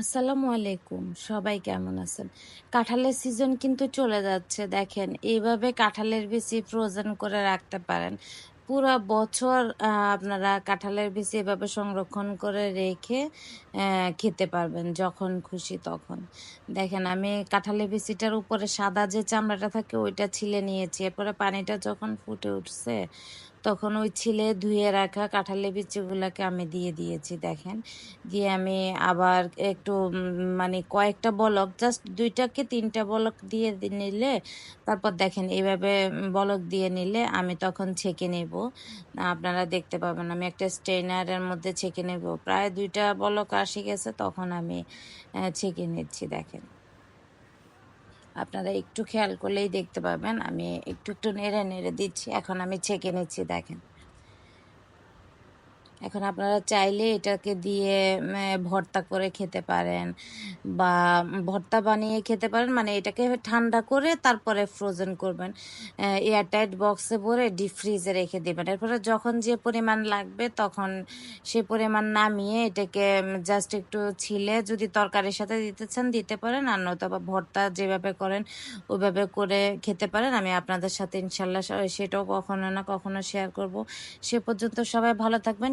আসসালামু আলাইকুম। সবাই কেমন আছেন? কাঁঠালের সিজন কিন্তু চলে যাচ্ছে। দেখেন, এইভাবে কাঁঠালের বিচি ফ্রোজেন করে রাখতে পারেন। পুরো বছর আপনারা কাঁঠালের বিচি এভাবে সংরক্ষণ করে রেখে খেতে পারবেন যখন খুশি তখন। দেখেন, আমি কাঁঠালের বিচিটার উপরে সাদা যে চামড়াটা থাকে, ওইটা ছিলে নিয়েছি। এরপরে পানিটা যখন ফুটে উঠছে তখন ওই ছিলে ধুয়ে রাখা কাঁঠালের বিচিগুলোকে আমি দিয়ে দিয়েছি, দেখেন। দিয়ে আমি আবার একটু মানে কয়েকটা বলক, জাস্ট দুইটাকে তিনটা বলক দিয়ে নিলে, তারপর দেখেন এইভাবে বলক দিয়ে নিলে আমি তখন ছেঁকে নেব। আপনারা দেখতে পাবেন আমি একটা স্ট্রেনারের মধ্যে ছেঁকে নেব। প্রায় দুইটা বলক আসে গেছে, তখন আমি ছেঁকে নিচ্ছি, দেখেন। আপনারা একটু খেয়াল করলেই দেখতে পাবেন আমি একটু একটু নেড়ে নেড়ে দিচ্ছি। এখন আমি ছেঁকে নিচ্ছি, দেখেন। এখন আপনারা চাইলে এটাকে দিয়ে ভর্তা করে খেতে পারেন বা ভর্তা বানিয়ে খেতে পারেন। মানে এটাকে ঠান্ডা করে তারপরে ফ্রোজেন করবেন। এয়ারটাইট বক্সে ভরে ডিপ ফ্রিজে রেখে দেবেন। এরপরে যখন যে পরিমাণ লাগবে তখন সে পরিমাণ নামিয়ে এটাকে জাস্ট একটু ছিলে যদি তরকারির সাথে দিতে চান দিতে পারেন। আর নয়তো বা ভর্তা যেভাবে করেন ওইভাবে করে খেতে পারেন। আমি আপনাদের সাথে ইনশাল্লাহ সেটাও কখনো না কখনো শেয়ার করব। সে পর্যন্ত সবাই ভালো থাকবেন